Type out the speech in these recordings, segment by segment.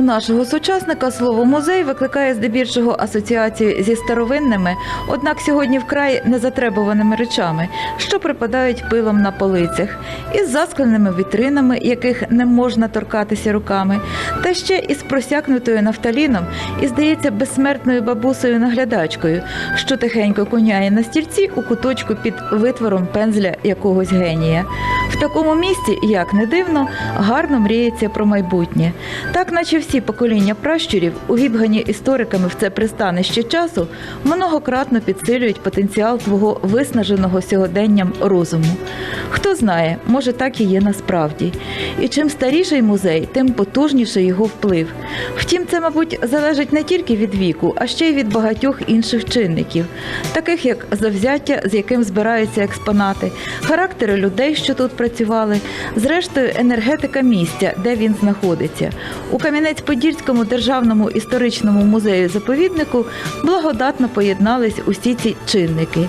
У нашого сучасника слово музей викликає здебільшого асоціацію зі старовинними, однак сьогодні вкрай незатребуваними речами, що припадають пилом на полицях, із заскленими вітринами, яких не можна торкатися руками, та ще із просякнутою нафталіном і, здається, безсмертною бабусею наглядачкою, що тихенько коняє на стільці у куточку під витвором пензля якогось генія. В такому місці, як не дивно, гарно мріється про майбутнє. Так, наче всі покоління пращурів, увібгані істориками в це пристанище часу, многократно підсилюють потенціал твого виснаженого сьогоденням розуму. Хто знає, може так і є насправді. І чим старіший музей, тим потужніший його вплив. Втім, це, мабуть, залежить не тільки від віку, а ще й від багатьох інших чинників, таких як завзяття, з яким збираються експонати, характери людей, що тут працювали, зрештою, енергетика місця, де він знаходиться. У Кам'янець-Подільському державному історичному музею заповіднику благодатно поєднались усі ці чинники.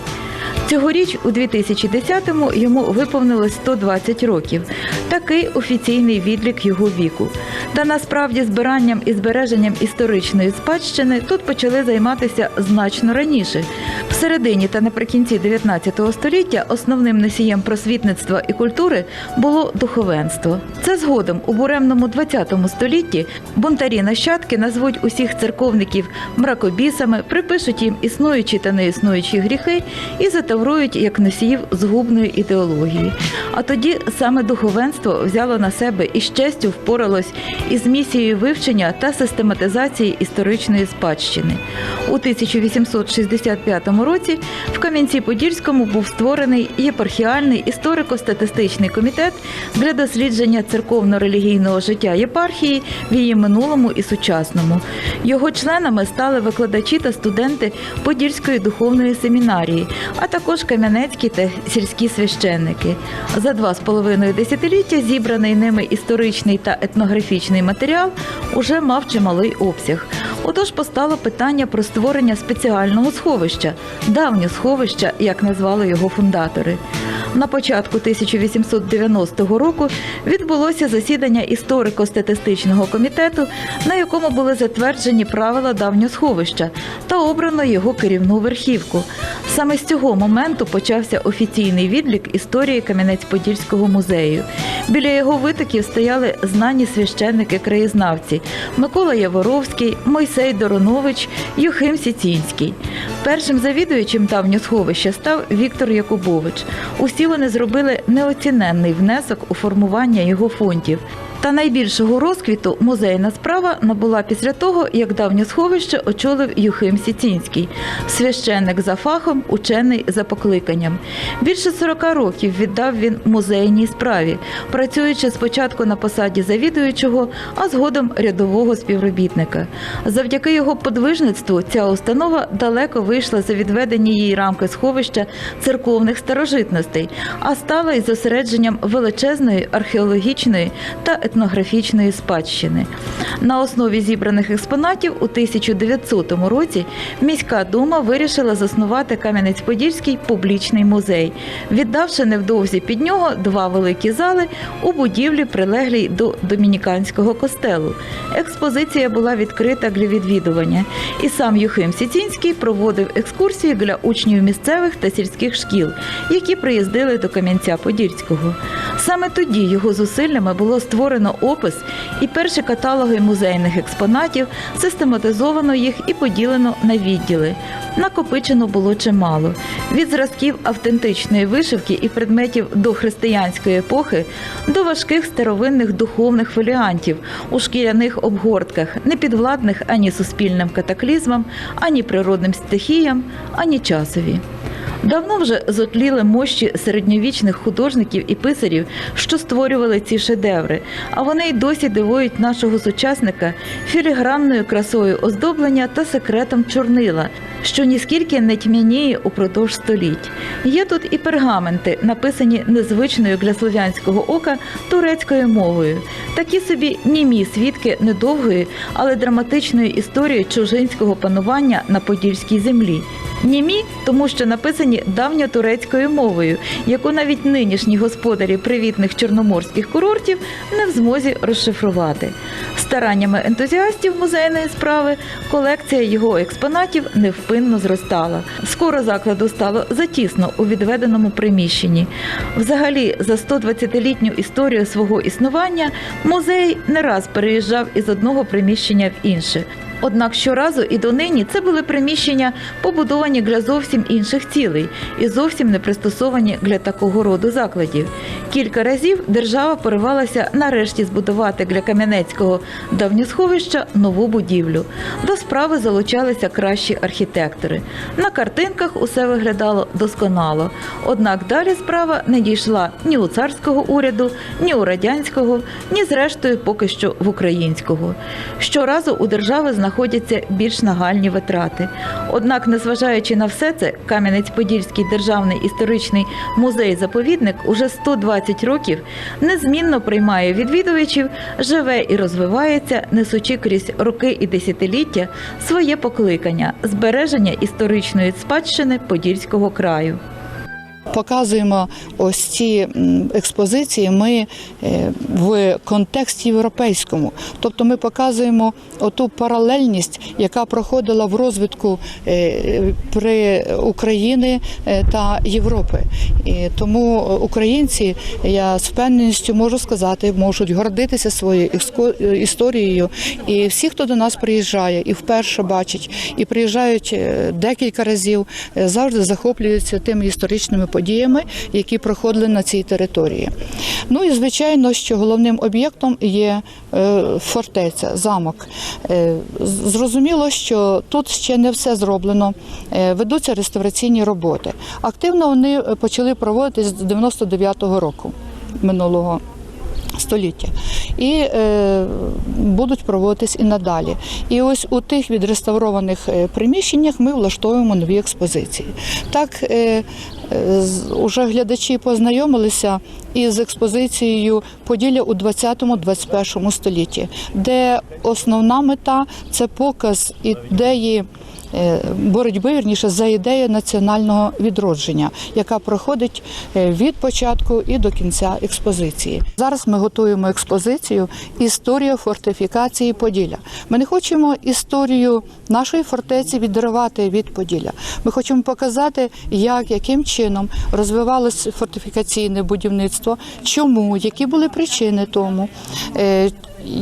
Цьогоріч, у 2010-му, йому виповнилось 120 років. Такий офіційний відлік його віку. Та насправді збиранням і збереженням історичної спадщини тут почали займатися значно раніше. В середині та наприкінці 19 століття основним носієм просвітництва і культури було духовенство. Це згодом у буремному 20 столітті бунтарі нащадки назвуть усіх церковників мракобісами, припишуть їм існуючі та неіснуючі гріхи і затаврують як носіїв згубної ідеології. А тоді саме духовенство взяло на себе і з честю впоралось із місією вивчення та систематизації історичної спадщини. У 1865 році в Кам'янці-Подільському був створений єпархіальний історико-статистичний комітет для дослідження церковно-релігійного життя єпархії в її минулому і сучасному. Його членами стали викладачі та студенти Подільської духовної семінарії, а також кам'янецькі та сільські священники. За два з половиною десятиліття зібраний ними історичний та етнографічний матеріал уже мав чималий обсяг. Отож постало питання про створення спеціального сховища, давнє сховища, як назвали його фундатори. На початку 1890 року відбулося засідання історико-статистичного комітету, на якому були затверджені правила давньосховища та обрано його керівну верхівку. Саме з цього моменту почався офіційний відлік історії Кам'янець-Подільського музею. Біля його витоків стояли знані священники-краєзнавці Микола Яворовський, Мойсей Доронович, Юхим Сіцінський. Першим завідуючим давньосховища став Віктор Якубович. Усі вони зробили неоціненний внесок у формування його фондів. Та найбільшого розквіту музейна справа набула після того, як давнє сховище очолив Юхим Сіцінський, священник за фахом, учений за покликанням. Більше 40 років віддав він музейній справі, працюючи спочатку на посаді завідуючого, а згодом рядового співробітника. Завдяки його подвижництву ця установа далеко вийшла за відведені їй рамки сховища церковних старожитностей, а стала й зосередженням величезної археологічної та етнографічної спадщини. На основі зібраних експонатів у 1900 році міська дума вирішила заснувати Кам'янець-Подільський публічний музей, віддавши невдовзі під нього два великі зали у будівлі, прилеглій до домініканського костелу. Експозиція була відкрита для відвідування, і сам Юхим Сіцінський проводив екскурсії для учнів місцевих та сільських шкіл, які приїздили до Кам'янця-Подільського. Саме тоді його зусиллями було створено опис і перші каталоги музейних експонатів, систематизовано їх і поділено на відділи. Накопичено було чимало від зразків автентичної вишивки і предметів дохристиянської епохи до важких старовинних духовних фоліантів у шкіряних обгортках, непідвладних ані суспільним катаклізмам, ані природним стихіям, ані часові. Давно вже зотліли мощі середньовічних художників і писарів, що створювали ці шедеври, а вони й досі дивують нашого сучасника філігранною красою оздоблення та секретом чорнила, що ніскільки не тьмяніє упродовж століть. Є тут і пергаменти, написані незвичною для слов'янського ока турецькою мовою. Такі собі німі свідки недовгої, але драматичної історії чужинського панування на подільській землі. Німі, тому що написані давньотурецькою мовою, яку навіть нинішні господарі привітних чорноморських курортів не в змозі розшифрувати. Стараннями ентузіастів музейної справи колекція його експонатів невпинно зростала. Скоро закладу стало затісно у відведеному приміщенні. Взагалі, за 120-літню історію свого існування музей не раз переїжджав із одного приміщення в інше. Однак щоразу і донині це були приміщення, побудовані для зовсім інших цілей і зовсім не пристосовані для такого роду закладів. Кілька разів держава поривалася нарешті збудувати для Кам'янецького давньосховища нову будівлю. До справи залучалися кращі архітектори. На картинках усе виглядало досконало. Однак далі справа не дійшла ні у царського уряду, ні у радянського, ні зрештою поки що в українського. Щоразу у держави знаходяться більш нагальні витрати. Однак, незважаючи на все це, Кам'янець-Подільський державний історичний музей-заповідник уже 120 років незмінно приймає відвідувачів, живе і розвивається, несучи крізь роки і десятиліття своє покликання збереження історичної спадщини Подільського краю. Показуємо ось ці експозиції ми е, в контексті європейському. Тобто ми показуємо оту паралельність, яка проходила в розвитку е, при України е, та Європи. І тому українці, я з впевненістю можу сказати, можуть гордитися своєю історією. І всі, хто до нас приїжджає і вперше бачить, і приїжджають декілька разів, завжди захоплюються тими історичними подіями, які проходили на цій території. Ну і звичайно, що головним об'єктом є е, фортеця, замок. Е, Зрозуміло, що тут ще не все зроблено. Е, Ведуться реставраційні роботи. Активно вони почали проводитись з 99-го року минулого століття. І е, будуть проводитись і надалі. І ось у тих відреставрованих приміщеннях ми влаштовуємо нові експозиції. Так, е, уже глядачі познайомилися із експозицією Поділля у 20-21 столітті, де основна мета це показ ідеї. Е, Боротьби вірніше за ідею національного відродження, яка проходить е, від початку і до кінця експозиції. Зараз ми готуємо експозицію Історія фортифікації Поділля. Ми не хочемо історію нашої фортеці відривати від Поділля. Ми хочемо показати, як яким чином розвивалось фортифікаційне будівництво, чому, які були причини тому.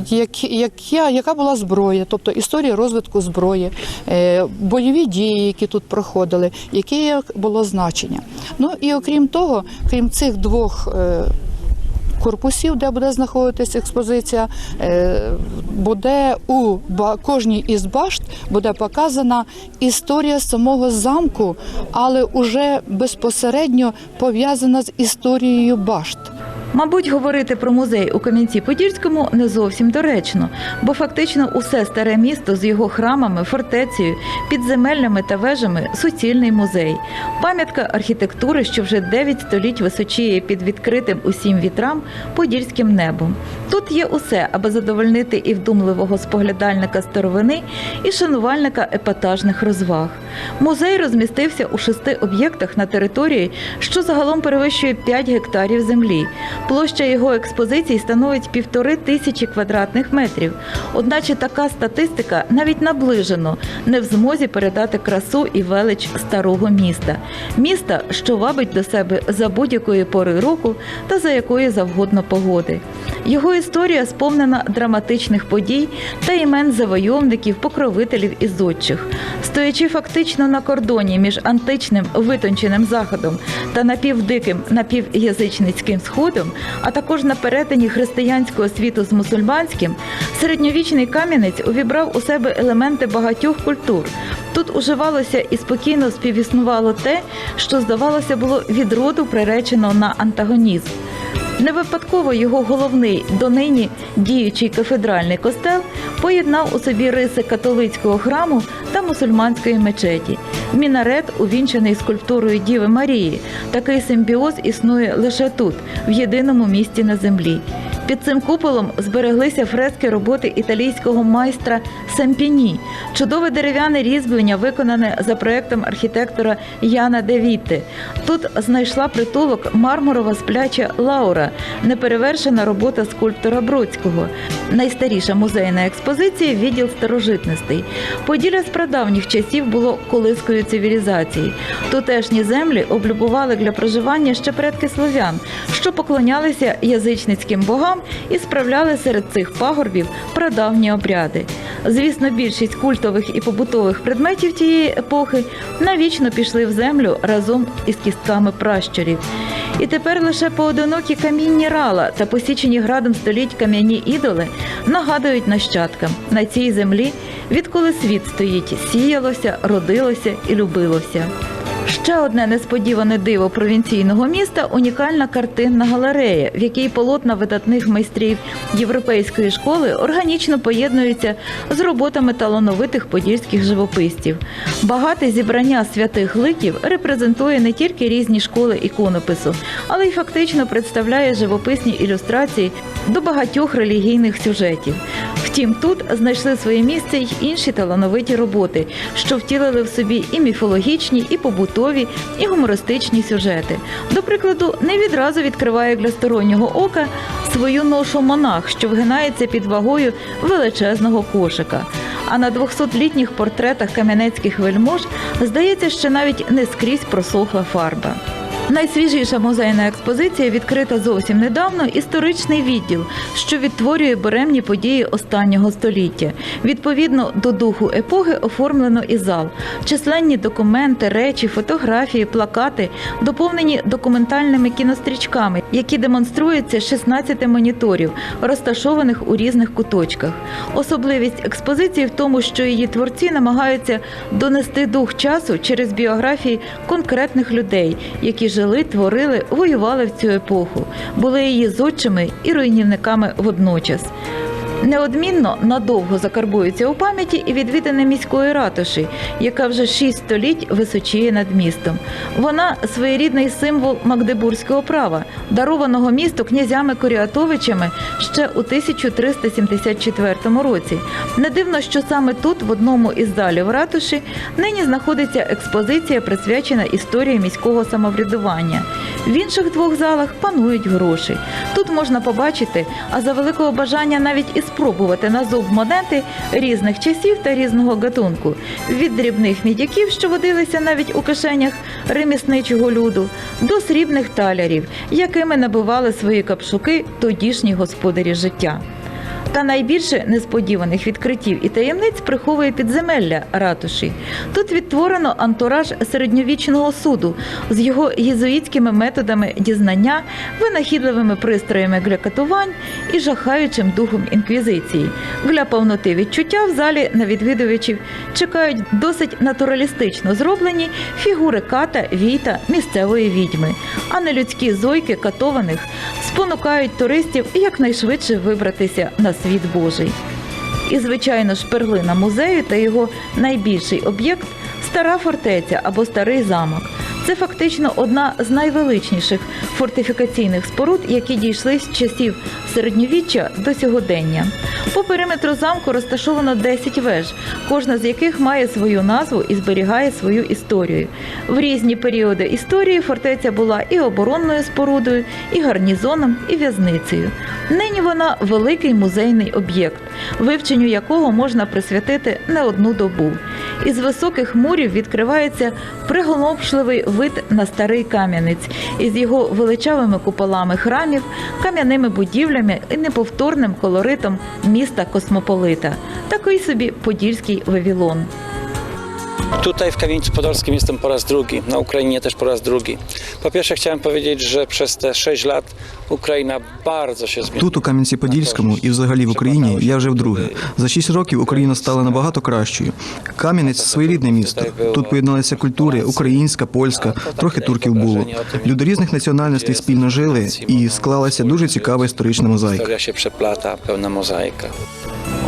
Як, яка, яка була зброя, тобто історія розвитку зброї, е, бойові дії, які тут проходили, яке було значення. Ну і окрім того, крім цих двох. е, Корпусів, де буде знаходитись експозиція, е, буде у кожній із башт буде показана історія самого замку, але уже безпосередньо пов'язана з історією башт. Мабуть, говорити про музей у Кам'янці-Подільському не зовсім доречно, бо фактично усе старе місто з його храмами, фортецею, підземеллями та вежами суцільний музей. Пам'ятка архітектури, що вже 9 століть височіє під відкритим усім вітрам подільським небом. Тут є усе, аби задовольнити і вдумливого споглядальника старовини, і шанувальника епатажних розваг. Музей розмістився у шести об'єктах на території, що загалом перевищує 5 гектарів землі. Площа його експозицій становить півтори тисячі квадратних метрів. Одначе така статистика навіть наближено не в змозі передати красу і велич старого міста. Міста, що вабить до себе за будь-якої пори року та за якої завгодно погоди. Його історія сповнена драматичних подій та імен завойовників, покровителів і зодчих. Стоячи фактично на кордоні між античним витонченим заходом та напівдиким напівязичницьким сходом, а також на перетині християнського світу з мусульманським, середньовічний кам'янець увібрав у себе елементи багатьох культур. Тут уживалося і спокійно співіснувало те, що здавалося було відроду приречено на антагонізм. Не випадково його головний донині діючий кафедральний костел поєднав у собі риси католицького храму та мусульманської мечеті. Мінарет увінчений скульптурою Діви Марії. Такий симбіоз існує лише тут, в єдиному місті на землі. Під цим куполом збереглися фрески роботи італійського майстра Семпіні, чудове дерев'яне різьблення, виконане за проектом архітектора Яна де Вітте. Тут знайшла притулок мармурова спляча Лаура, неперевершена робота скульптора Бродського. Найстаріша музейна експозиція відділ старожитностей. Поділля з прадавніх часів було колискою цивілізації. Тутешні землі облюбували для проживання ще предки слов'ян, що поклонялися язичницьким богам і справляли серед цих пагорбів прадавні обряди. Звісно, більшість культових і побутових предметів тієї епохи навічно пішли в землю разом із кістками пращурів. І тепер лише поодинокі камінні рала та посічені градом століть кам'яні ідоли нагадують нащадкам на цій землі, відколи світ стоїть, сіялося, родилося і любилося. Ще одне несподіване диво провінційного міста унікальна картинна галерея, в якій полотна видатних майстрів європейської школи органічно поєднуються з роботами талановитих подільських живописців. Багате зібрання святих ликів репрезентує не тільки різні школи іконопису, але й фактично представляє живописні ілюстрації до багатьох релігійних сюжетів. Втім, тут знайшли своє місце й інші талановиті роботи, що втілили в собі і міфологічні, і побутові, і гумористичні сюжети. До прикладу, не відразу відкриває для стороннього ока свою ношу монах, що вгинається під вагою величезного кошика. А на 200-літніх портретах кам'янецьких вельмож здається, що навіть не скрізь просохла фарба. Найсвіжіша музейна експозиція відкрита зовсім недавно історичний відділ, що відтворює буремні події останнього століття. Відповідно до духу епохи оформлено і зал. Численні документи, речі, фотографії, плакати доповнені документальними кінострічками, які демонструються з 16 моніторів, розташованих у різних куточках. Особливість експозиції в тому, що її творці намагаються донести дух часу через біографії конкретних людей, які жили, творили, воювали в цю епоху, були її зодчими і руйнівниками водночас. Неодмінно надовго закарбується у пам'яті і відвідини міської ратуші, яка вже шість століть височіє над містом. Вона своєрідний символ магдебурзького права, дарованого місту князями Коріатовичами ще у 1374 році. Не дивно, що саме тут, в одному із залів ратуші, нині знаходиться експозиція, присвячена історії міського самоврядування. В інших двох залах панують гроші. Тут можна побачити, а за великого бажання навіть і спробувати на зуб монети різних часів та різного гатунку, від дрібних мідяків, що водилися навіть у кишенях ремісничого люду, до срібних талярів, якими набивали свої капшуки тодішні господарі життя. Та найбільше несподіваних відкриттів і таємниць приховує підземелля ратуші. Тут відтворено антураж середньовічного суду з його єзуїтськими методами дізнання, винахідливими пристроями для катувань і жахаючим духом інквізиції. Для повноти відчуття в залі на відвідувачів чекають досить натуралістично зроблені фігури ката, війта, місцевої відьми, а не людські зойки катованих спонукають туристів якнайшвидше вибратися на світ Божий. І, звичайно ж, перлина музею та його найбільший об'єкт стара фортеця або старий замок. Це фактично одна з найвеличніших фортифікаційних споруд, які дійшли з часів середньовіччя до сьогодення. По периметру замку розташовано 10 веж, кожна з яких має свою назву і зберігає свою історію. В різні періоди історії фортеця була і оборонною спорудою, і гарнізоном, і в'язницею. Нині вона великий музейний об'єкт, вивченню якого можна присвятити не одну добу. Із високих мурів відкривається приголомшливий вид на старий кам'янець із його величавими куполами храмів, кам'яними будівлями і неповторним колоритом міста Космополита. Такий собі подільський Вавілон. Tutaj w Kamieńcu Podolskim jestem po raz drugi, na Ukrainie też po raz drugi. Po pierwsze chciałem powiedzieć, że przez te 6 lat Ukraina bardzo się zmieniła. Тут, у Кам'янці-Подільському і взагалі в Україні, я вже вдруге. За шість років Україна стала набагато кращою. Кам'янець своєрідне місто. Тут поєдналися культури українська, польська, трохи турків було. Люди різних національностей спільно жили і склалася дуже цікава історична мозаїка.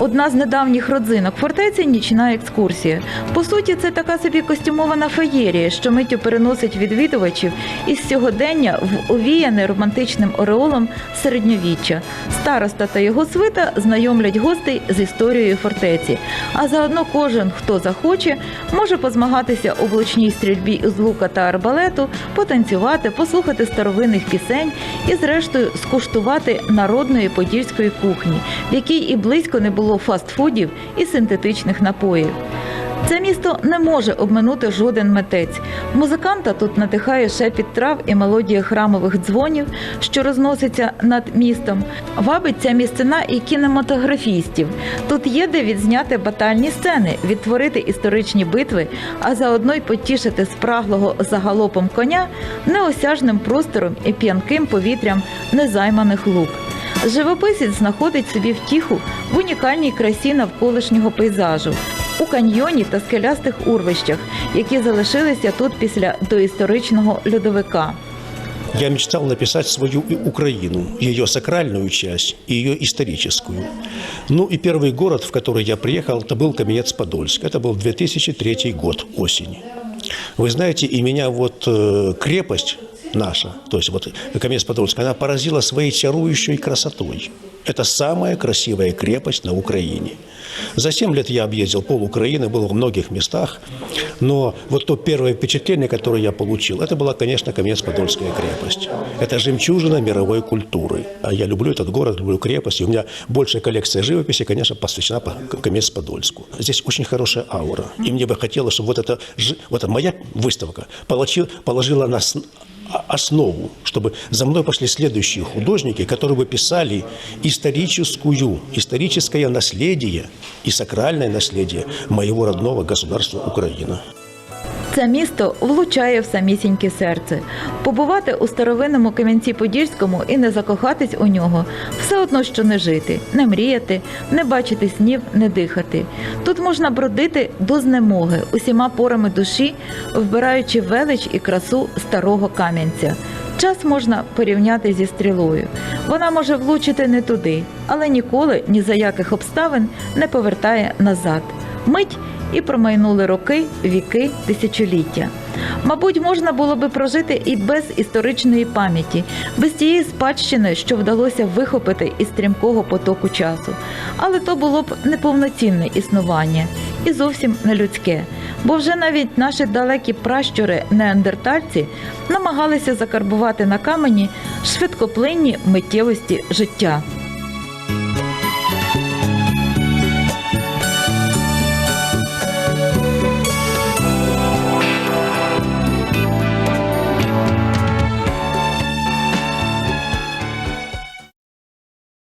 Одна з недавніх родзинок фортеці нічна екскурсія. По суті, це така собі костюмована феєрія, що миттю переносить відвідувачів із сьогодення в овіяне романтичним ореолом середньовіччя. Староста та його свита знайомлять гостей з історією фортеці. А заодно кожен, хто захоче, може позмагатися у влучній стрільбі з лука та арбалету, потанцювати, послухати старовинних пісень і, зрештою, скуштувати народної подільської кухні, в якій і близько не було фастфудів і синтетичних напоїв. Це місто не може обминути жоден митець. Музиканта тут надихає шепіт трав і мелодія храмових дзвонів, що розноситься над містом. Вабить ця місцина і кінематографістів. Тут є де відзняти батальні сцени, відтворити історичні битви, а заодно й потішити спраглого загалопом коня неосяжним простором і п'янким повітрям незайманих лук. Живописець знаходить собі втіху в унікальній красі навколишнього пейзажу, у каньйоні та скелястих урвищах, які залишилися тут після доісторичного льодовика. Я мечтал написать свою и Украину, ее сакральную часть и ее историческую. Ну и первый город, в который я приехал, это был Каменец-Подольск. Это был 2003 год, осень. Вы знаете, и меня вот э, крепость наша, то есть вот Каменец-Подольск, она поразила своей чарующей красотой. Это самая красивая крепость на Украине. За 7 лет я объездил пол Украины, был в многих местах, но вот то первое впечатление, которое я получил, это была, конечно, Каменец-Подольская крепость. Это жемчужина мировой культуры. А я люблю этот город, люблю крепость, и у меня большая коллекция живописи, конечно, посвящена по- Каменец-Подольску. Здесь очень хорошая аура, и мне бы хотелось, чтобы вот эта, вот эта моя выставка положила на с- а- основу, чтобы за мной пошли следующие художники, которые бы писали историческую, историческое наследие и сакральное наследие моего родного государства Украина. Це місто влучає в самісіньке серце. Побувати у старовинному Кам'янці-Подільському і не закохатись у нього все одно, що не жити, не мріяти, не бачити снів, не дихати. Тут можна бродити до знемоги усіма порами душі, вбираючи велич і красу старого Кам'янця. Час можна порівняти зі стрілою. Вона може влучити не туди, але ніколи ні за яких обставин не повертає назад. Мить і промайнули роки, віки, тисячоліття. Мабуть, можна було би прожити і без історичної пам'яті, без тієї спадщини, що вдалося вихопити із стрімкого потоку часу. Але то було б неповноцінне існування і зовсім не людське. Бо вже навіть наші далекі пращури неандертальці намагалися закарбувати на камені швидкоплинні миттєвості життя.